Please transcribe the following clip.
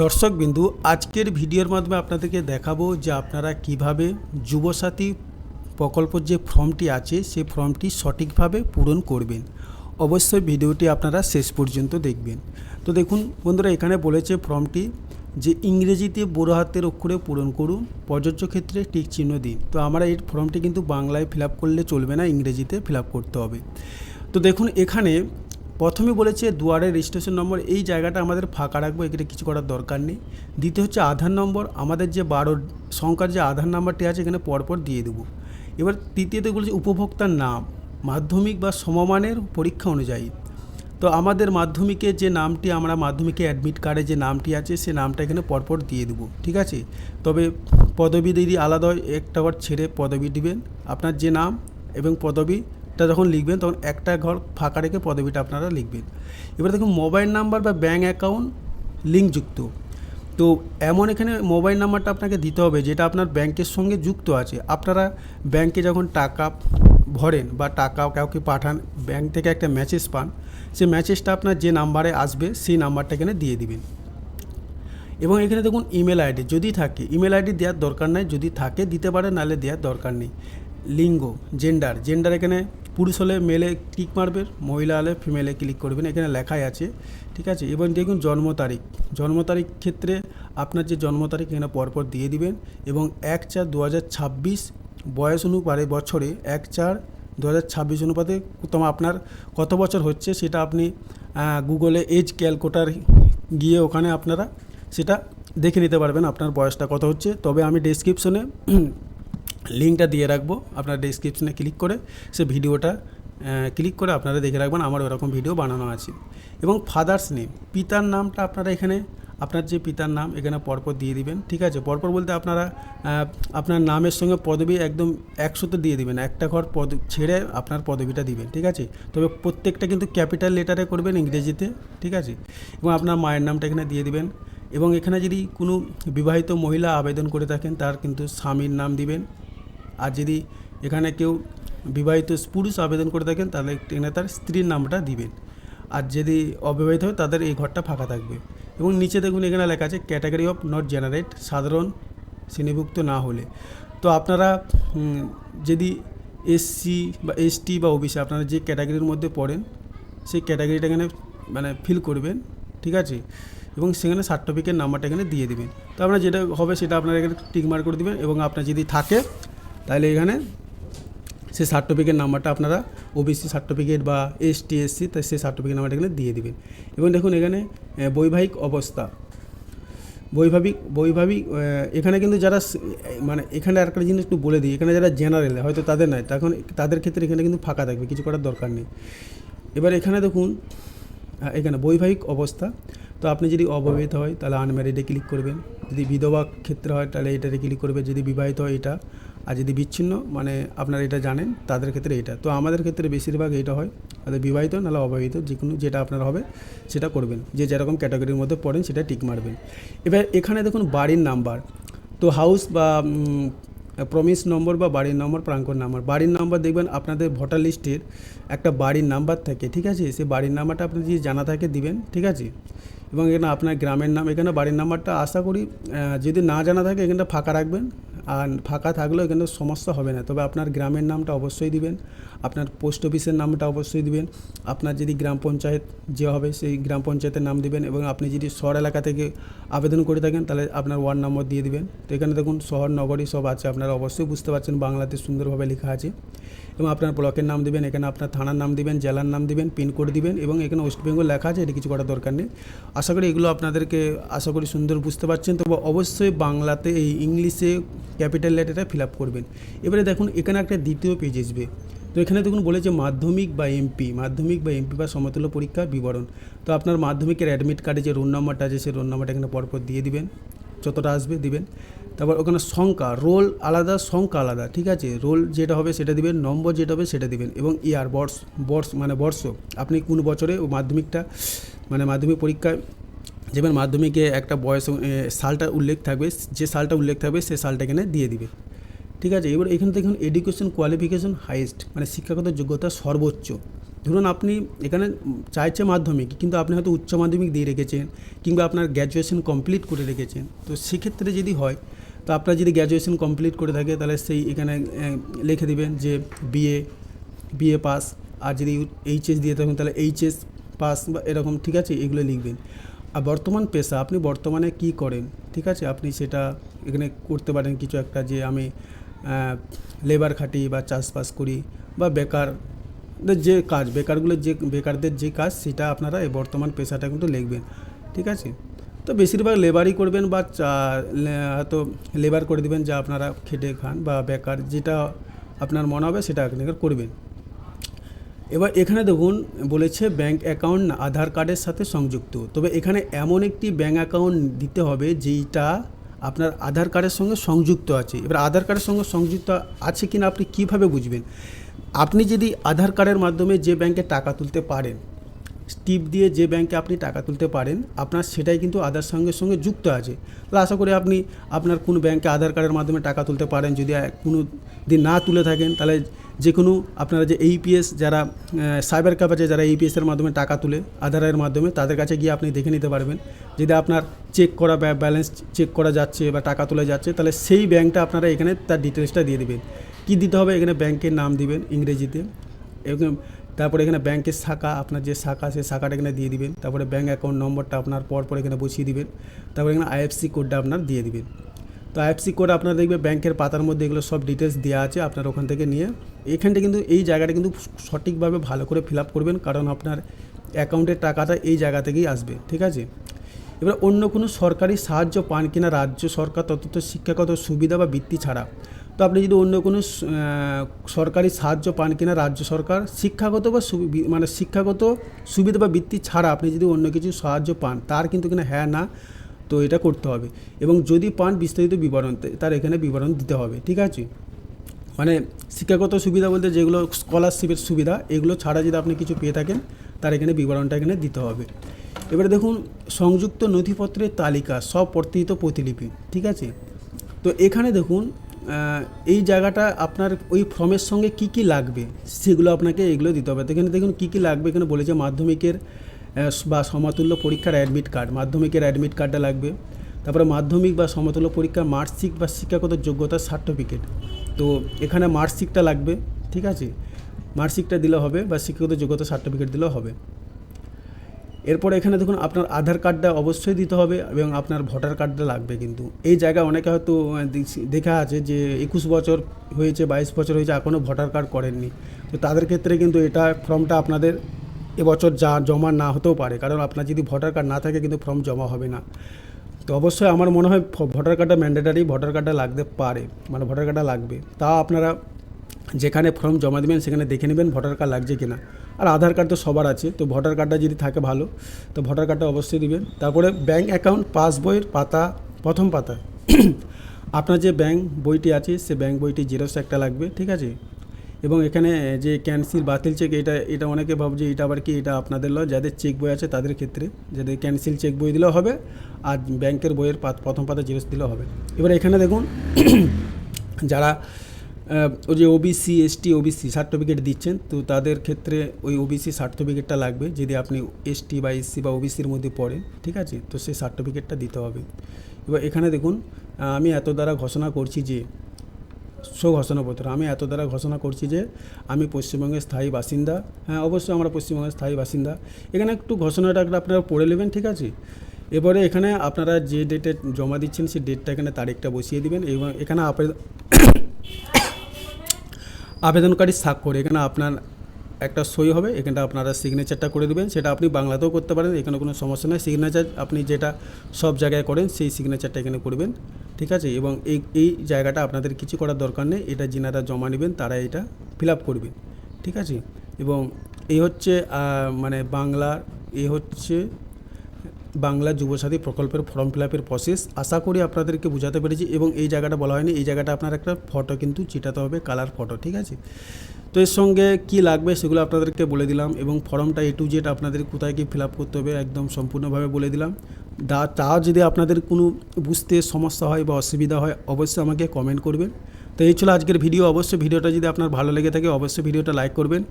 দর্শকবিন্দু আজকের ভিডিওর মাধ্যমে আপনাদেরকে দেখাবো যে আপনারা কীভাবে যুবসাথী প্রকল্পের যে ফর্মটি আছে সেই ফর্মটি সঠিকভাবে পূরণ করবেন। অবশ্যই ভিডিওটি আপনারা শেষ পর্যন্ত দেখবেন। তো দেখুন, বন্ধুরা, এখানে বলেছে ফর্মটি যে ইংরেজিতে বড় হাতের অক্ষরে পূরণ করুন, প্রযোজ্য ক্ষেত্রে টিক চিহ্ন দিন। তো আমরা এই ফর্মটি কিন্তু বাংলায় ফিল করলে চলবে না, ইংরেজিতে ফিল করতে হবে। তো দেখুন, এখানে প্রথমে বলেছে দুয়ারের রেজিস্ট্রেশন নম্বর এই জায়গাটা আমাদের ফাঁকা রাখব, এখানে কিছু করার দরকার নেই। দ্বিতীয় হচ্ছে আধার নম্বর আমাদের যে বারো সংখ্যার যে আধার নাম্বারটি আছে, এখানে পরপর দিয়ে দেবো। এবার তৃতীয়তে বলেছে উপভোক্তার নাম, মাধ্যমিক বা সমমানের পরীক্ষা অনুযায়ী। তো আমাদের মাধ্যমিকে যে নামটি, আমরা মাধ্যমিকে অ্যাডমিট কার্ডে যে নামটি আছে, সে নামটা এখানে পরপর দিয়ে দেবো, ঠিক আছে? তবে পদবি যদি আলাদা একটা ঘর ছেড়ে পদবি দিবেন। আপনার যে নাম এবং পদবিটা যখন লিখবেন, তখন একটা ঘর ফাঁকা রেখে পদবিটা আপনারা লিখবেন। এবার দেখুন, মোবাইল নাম্বার বা ব্যাঙ্ক অ্যাকাউন্ট লিঙ্কযুক্ত। তো এমন এখানে মোবাইল নাম্বারটা আপনাকে দিতে হবে, যেটা আপনার ব্যাংকের সঙ্গে যুক্ত আছে। আপনারা ব্যাংকে যখন টাকা ভরেন বা টাকা কাউকে পাঠান, ব্যাংক থেকে একটা মেসেজ পান, সেই মেসেজটা আপনার যে নাম্বারে আসবে, সেই নাম্বারটা এখানে দিয়ে দিবেন। এবং এখানে দেখুন ইমেল আইডি যদি থাকে ইমেল আইডি দেওয়ার দরকার নাই। যদি থাকে, দিতে পারে নাহলে দেওয়ার দরকার নেই। লিঙ্গ জেন্ডার জেন্ডার এখানে পুরুষ হলে মেলে ক্লিক মারবেন, মহিলা হলে ফিমেলে ক্লিক করবেন, এখানে লেখাই আছে, ঠিক আছে? এবং দেখুন জন্ম তারিখ। জন্ম তারিখ ক্ষেত্রে আপনার যে জন্ম তারিখ এখানে পরপর দিয়ে দিবেন এবং এক চার দু বয়স অনুপাতে, বছরে এক চার দু অনুপাতে তোমার আপনার কত বছর হচ্ছে সেটা আপনি গুগলে এজ ক্যালকুলেটার গিয়ে ওখানে আপনারা সেটা দেখে নিতে পারবেন আপনার বয়সটা কত হচ্ছে। তবে আমি ডেসক্রিপশনে লিঙ্কটা দিয়ে রাখব আপনার ডেসক্রিপশনে ক্লিক করে, সে ভিডিওটা ক্লিক করে আপনারা দেখে রাখবেন, আমার ওরকম ভিডিও বানানো আছে। এবং ফাদার্স নেম পিতার নামটা আপনারা এখানে, আপনার যে পিতার নাম, এখানে পরপর দিয়ে দিবেন, ঠিক আছে? পরপর বলতে আপনারা আপনার নামের সঙ্গে পদবি একদম একসাথে দিয়ে দিবেন, একটা ঘর পদ, ছেড়ে আপনার পদবিটা দিবেন, ঠিক আছে? তবে প্রত্যেকটা কিন্তু ক্যাপিটাল লেটারে করবেন ইংরেজিতে, ঠিক আছে? এবং আপনার মায়ের নামটা এখানে দিয়ে দিবেন, এবং এখানে যদি কোনো বিবাহিত মহিলা আবেদন করে থাকেন, তার কিন্তু স্বামীর নাম দিবেন আর যদি এখানে কেউ বিবাহিত পুরুষ আবেদন করে থাকেন, তাহলে এখানে তার স্ত্রীর নামটা দিবেন। আর যদি অবিবাহিত হয়, তাদের এই ঘরটা ফাঁকা থাকবে। এবং নিচে দেখুন এখানে লেখা আছে, ক্যাটাগরি অফ নট জেনারেট, সাধারণ, শ্রেণীভুক্ত না হলে। তো আপনারা যদি এসসি বা এসটি বা ওবিসি আপনারা যে ক্যাটাগরির মধ্যে পড়েন, সেই ক্যাটাগরিটা এখানে মানে ফিল করবেন, ঠিক আছে? এবং সেখানে সার্টিফিকেট নাম্বারটা এখানে দিয়ে দেবেন। তো আপনার যেটা হবে, সেটা আপনারা এখানে টিক মার্ক করে দেবেন। এবং আপনার যদি থাকে তাহলে এখানে সেই সার্টিফিকেট নাম্বারটা আপনারা ওবিসি সার্টিফিকেট বা এস টি এসসি তাই সেই সার্টিফিকেট নাম্বারটা এখানে দিয়ে দেবেন। এবং দেখুন এখানে বৈবাহিক অবস্থা। বৈভাবিক বৈভাবিক এখানে কিন্তু যারা মানে এখানে একটা জিনিস একটু বলে দিই, এখানে যারা জেনারেল হয়তো তাদের নয়, তখন তাদের ক্ষেত্রে এখানে কিন্তু ফাঁকা থাকবে, কিছু করার দরকার নেই। এবার এখানে দেখুন এখানে বৈবাহিক অবস্থা। তো আপনি যদি অবিবাহিত হয়, তাহলে আনম্যারিডে ক্লিক করবেন। যদি বিধবা ক্ষেত্রে হয়, তাহলে এটাতে ক্লিক করবে। যদি বিবাহিত হয়, এটা। আর যদি বিচ্ছিন্ন মানে আপনারা এটা জানেন, তাদের ক্ষেত্রে এটা। তো আমাদের ক্ষেত্রে বেশিরভাগ এটা হয় তাহলে বিবাহিত নাহলে অবিবাহিত, যে কোনো যেটা আপনার হবে, সেটা করবেন। যে যেরকম ক্যাটাগরির মধ্যে পড়েন, সেটা টিক মারবেন। এবার এখানে দেখুন বাড়ির নাম্বার। তো হাউস বা প্রমিস নম্বর বা বাড়ির নম্বর প্রাঙ্কন নাম্বার বাড়ির নাম্বার দেখবেন আপনাদের ভোটার লিস্টের একটা বাড়ির নাম্বার থাকে, ঠিক আছে? সে বাড়ির নাম্বারটা আপনি যদি জানা থাকে দিবেন, ঠিক আছে? এবং এখানে আপনার গ্রামের নাম, এখানে বাড়ির নাম্বারটা আশা করি যদি না জানা থাকে, এখানটা ফাঁকা রাখবেন। আর ফাঁকা থাকলেও এখানে সমস্যা হবে না। তবে আপনার গ্রামের নামটা অবশ্যই দিবেন, আপনার পোস্ট অফিসের নামটা অবশ্যই দিবেন, আপনার যদি গ্রাম পঞ্চায়েত যে হবে সেই গ্রাম পঞ্চায়েতের নাম দিবেন এবং আপনি যদি শহর এলাকা থেকে আবেদন করে থাকেন তাহলে আপনার ওয়ার্ড নম্বর দিয়ে দিবেন। তো এখানে দেখুন শহর, নগরী সব আছে, আপনারা অবশ্যই বুঝতে পারছেন বাংলাতে সুন্দরভাবে লেখা আছে। এবং আপনার ব্লকের নাম দিবেন, এখানে আপনার থানার নাম দিবেন, জেলার নাম দিবেন পিনকোড দিবেন এবং এখানে ওয়েস্ট বেঙ্গল লেখা আছে, এটা কিছু করার দরকার নেই। আশা করি এগুলো আপনাদেরকে, আশা করি সুন্দর বুঝতে পারছেন। তবে অবশ্যই বাংলাতে এই ইংলিশে ক্যাপিটাল লেটারটা ফিল আপ করবেন। এবারে দেখুন, এখানে একটা দ্বিতীয় পেজ আসবে। তো এখানে দেখুন বলেছে মাধ্যমিক বা এমপি মাধ্যমিক বা এমপি বা সমতুল্য পরীক্ষার বিবরণ। তো আপনার মাধ্যমিকের অ্যাডমিট কার্ডে যে রোল নাম্বারটা আছে, সেই রোল নাম্বারটা এখানে পরপর দিয়ে দিবেন। যতটা আসবে দিবেন। তারপর ওখানে সংখ্যা রোল আলাদা, সংখ্যা আলাদা, ঠিক আছে? রোল যেটা হবে সেটা দিবেন নম্বর যেটা হবে সেটা দিবেন এবং ইয়ার বর্ষ বর্ষ মানে বর্ষ। আপনি কোন বছরে মাধ্যমিকটা মানে মাধ্যমিক পরীক্ষায় যেমন মাধ্যমিকে একটা বয়স সালটা উল্লেখ থাকবে, যে সালটা উল্লেখ থাকবে, সে সালটা এখানে দিয়ে দিবে। ঠিক আছে? এবার এখানে দেখুন এডুকেশন কোয়ালিফিকেশন হাইয়েস্ট মানে শিক্ষাগত যোগ্যতা সর্বোচ্চ। ধরুন আপনি এখানে চাইছে মাধ্যমিক, কিন্তু আপনি হয়তো উচ্চ মাধ্যমিক দিয়ে রেখেছেন, কিংবা আপনার গ্র্যাজুয়েশন কমপ্লিট করে রেখেছেন। তো সেক্ষেত্রে যদি হয়, তো আপনার যদি গ্র্যাজুয়েশন কমপ্লিট করে থাকে, তাহলে সেই এখানে লিখে দেবেন যে বিএ বিএ পাস আর যদি এইচএস দিয়ে থাকেন, তাহলে এইচএস পাস বা এরকম, ঠিক আছে? এগুলো লিখবেন। বর্তমান পেশা, আপনি বর্তমানে কি করেন? ঠিক আছে? আপনি সেটা এখানে করতে পারেন কিছু একটা যে আমি লেবার খাটি বা চাষবাস করি বা বেকার যে কাজ, বেকারগুলো যে, বেকারদের যে কাজ, সেটা আপনারা এই বর্তমান পেশাটা কিন্তু লিখবেন। ঠিক আছে? তো বেশিরভাগ লেবারই করবেন বা হয়তো লেবার করে দিবেন যা আপনারা খেটে খান বা বেকার যেটা আপনার মনে হবে সেটা আপনি করবেন। এবার এখানে দেখুন, বলেছে ব্যাংক অ্যাকাউন্ট আধার কার্ডের সাথে সংযুক্ত। তবে এখানে এমন একটি ব্যাংক অ্যাকাউন্ট দিতে হবে, যেইটা আপনার আধার কার্ডের সঙ্গে সংযুক্ত আছে। এবার আধার কার্ডের সঙ্গে সংযুক্ত আছে কিনা আপনি কীভাবে বুঝবেন? আপনি যদি আধার কার্ডের মাধ্যমে যে ব্যাংকে টাকা তুলতে পারেন টিপ দিয়ে যে ব্যাংকে আপনি টাকা তুলতে পারেন, আপনার সেটাই কিন্তু আধার সঙ্গে সঙ্গে যুক্ত আছে। তাহলে আশা করি আপনি আপনার কোন ব্যাংকে আধার কার্ডের মাধ্যমে টাকা তুলতে পারেন, যদি কোনো দিন না তুলে থাকেন, তাহলে যে কোনো আপনারা যে এইপিএস যারা সাইবার ক্যাফে যারা এইপিএসের মাধ্যমে টাকা তুলে আধারের মাধ্যমে, তাদের কাছে গিয়ে আপনি দেখে নিতে পারবেন। যদি আপনার চেক করা ব্যালেন্স চেক করা যাচ্ছে বা টাকা তোলা যাচ্ছে, তাহলে সেই ব্যাংকটা আপনারা এখানে তার ডিটেলসটা দিয়ে দেবেন। কী দিতে হবে? এখানে ব্যাংকের নাম দিবেন ইংরেজিতে। এবং তারপরে এখানে ব্যাংকের শাখা, আপনার যে শাখা সেই শাখাটা এখানে দিয়ে দিবেন। তারপরে ব্যাঙ্ক অ্যাকাউন্ট নম্বরটা আপনার পর পর এখানে বসিয়ে দিবেন। তারপরে এখানে আইএফসি কোডটা আপনার দিয়ে দিবেন। তো আইএফসি কোড আপনার দেখবে ব্যাংকের পাতার মধ্যে এগুলো সব ডিটেলস দেওয়া আছে আপনার ওখান থেকে নিয়ে। এইখানটা কিন্তু, এই জায়গাটা কিন্তু সঠিকভাবে ভালো করে ফিল আপ করবেন, কারণ আপনার অ্যাকাউন্টের টাকাটা এই জায়গা থেকেই আসবে, ঠিক আছে? এবার অন্য কোনো সরকারি সাহায্য পান কিনা রাজ্য সরকার তত শিক্ষাগত সুবিধা বা বৃত্তি ছাড়া। তো আপনি যদি অন্য কোনো সরকারি সাহায্য পান কিনা রাজ্য সরকার, শিক্ষাগত বা মানে শিক্ষাগত সুবিধা বা বৃত্তি ছাড়া আপনি যদি অন্য কিছু সাহায্য পান, তার কিন্তু কিনা হ্যাঁ না, তো এটা করতে হবে। এবং যদি পান বিস্তারিত বিবরণ তার এখানে বিবরণ দিতে হবে, ঠিক আছে? মানে শিক্ষাগত সুবিধা বলতে যেগুলো স্কলারশিপের সুবিধা, এগুলো ছাড়া যদি আপনি কিছু পেয়ে থাকেন, তার এখানে বিবরণটা এখানে দিতে হবে। এবারে দেখুন, সংযুক্ত নথিপত্রের তালিকা সব প্রত্যয়িত প্রতিলিপি, ঠিক আছে? তো এখানে দেখুন এই জায়গাটা আপনার ওই ফর্মের সঙ্গে কি কি লাগবে? সেগুলো আপনাকে এগুলো দিতে হবে। তো এখানে দেখুন কী কী লাগবে? এখানে বলেছে মাধ্যমিকের বা সমতুল্য পরীক্ষার অ্যাডমিট কার্ড মাধ্যমিকের অ্যাডমিট কার্ডটা লাগবে। তারপরে মাধ্যমিক বা সমতুল্য পরীক্ষার মার্কশিট বা শিক্ষাগত যোগ্যতার সার্টিফিকেট তো এখানে মার্কশিটটা লাগবে, ঠিক আছে? মার্কশিটটা দিলে হবে বা শিক্ষাগত যোগ্যতা সার্টিফিকেট দিলেও হবে। এরপর এখানে দেখুন, আপনার আধার কার্ডটা অবশ্যই দিতে হবে এবং আপনার ভোটার কার্ডটা লাগবে কিন্তু। এই জায়গায় অনেকে হয়তো দেখা আছে যে একুশ বছর হয়েছে, বাইশ বছর হয়েছে এখনও ভোটার কার্ড করেননি। তো তাদের ক্ষেত্রে কিন্তু এটা ফর্মটা আপনাদের এবছর যা জমা না হতেও পারে। কারণ আপনার যদি ভোটার কার্ড না থাকে, কিন্তু ফর্ম জমা হবে না। তো অবশ্যই আমার মনে হয়, ভোটার কার্ডটা ম্যান্ডেটারি, ভোটার কার্ডটা লাগতে পারে মানে ভোটার কার্ডটা লাগবে। তা আপনারা যেখানে ফর্ম জমা দেবেন, সেখানে দেখে নেবেন ভোটার কার্ড লাগছে কিনা। আর আধার কার্ড তো সবার আছে, তো ভোটার কার্ডটা যদি থাকে ভালো, তো ভোটার কার্ডটা অবশ্যই দিবেন। তারপরে ব্যাংক অ্যাকাউন্ট পাসবইয়ের পাতা, প্রথম পাতা। আপনার যে ব্যাংক বইটি আছে, সে ব্যাংক বইটি জেরক্স একটা লাগবে, ঠিক আছে? এবং এখানে যে ক্যান্সেল বাতিল চেক এটা এটা অনেকে ভাবছে এটা আবার কি, এটা আপনাদের লয় যাদের চেক বই আছে, তাদের ক্ষেত্রে। যাদের ক্যান্সেল চেক বই দিলেও হবে, আর ব্যাংকের বইয়ের প্রথম পাতা জেরক্স দিলেও হবে। এবার এখানে দেখুন, যারা ওই যে ওবিসি এসটি ওবিসি সার্টিফিকেট দিচ্ছেন, তো তাদের ক্ষেত্রে ওই ওবিসি সার্টিফিকেটটা লাগবে, যদি আপনি এসটি বা এসসি বা ওবিসির মধ্যে পড়েন, ঠিক আছে? তো সেই সার্টিফিকেটটা দিতে হবে। এবার এখানে দেখুন, আমি এত দ্বারা ঘোষণা করছি যে সো ঘোষণাপত্র আমি এত দ্বারা ঘোষণা করছি যে, আমি পশ্চিমবঙ্গের স্থায়ী বাসিন্দা হ্যাঁ অবশ্যই আমরা পশ্চিমবঙ্গের স্থায়ী বাসিন্দা। এখানে একটু ঘোষণাটা আপনারা পড়ে নেবেন, ঠিক আছে? এবারে এখানে আপনারা যে ডেটে জমা দিচ্ছেন, সেই ডেটটা এখানে তারিখটা বসিয়ে দিবেন এবং এখানে আবেদন আবেদনকারী স্বাক্ষর এখানে আপনার একটা সই হবে, এখানটা আপনারা সিগনেচারটা করে দেবেন। সেটা আপনি বাংলাতেও করতে পারেন, এখানে কোনো সমস্যা নেই। সিগনেচার আপনি যেটা সব জায়গায় করেন, সেই সিগনেচারটা এখানে করবেন, ঠিক আছে? এবং এই এই জায়গাটা আপনাদের কিছু করার দরকার নেই। এটা যিনারা জমা নেবেন, তারা এটা ফিল আপ করবেন ঠিক আছে? এবং এই হচ্ছে মানে বাংলা এ হচ্ছে বাংলা যুবসাথী প্রকল্পের ফর্ম ফিল আপের প্রসেস আশা করি আপনাদেরকে বোঝাতে পেরেছি এবং এই জায়গাটা বলা হয়নি। এই জায়গাটা আপনার একটা ফটো কিন্তু চিটাতে হবে কালার ফটো ঠিক আছে? তো এর সঙ্গে কি লাগবে সেগুলো আপনাদেরকে বলে দিলাম এবং ফর্মটা এ টু জেড আপনাদের কোথায় কী ফিল আপ করতে হবে একদম সম্পূর্ণভাবে বলে দিলাম। দা, তা যদি আপনাদের কোনো বুঝতে সমস্যা হয় বা অসুবিধা হয়, অবশ্যই আমাকে কমেন্ট করবেন। তো এই ছিল আজকের ভিডিও অবশ্যই ভিডিওটা যদি আপনার ভালো লেগে থাকে, অবশ্যই ভিডিওটা লাইক করবেন।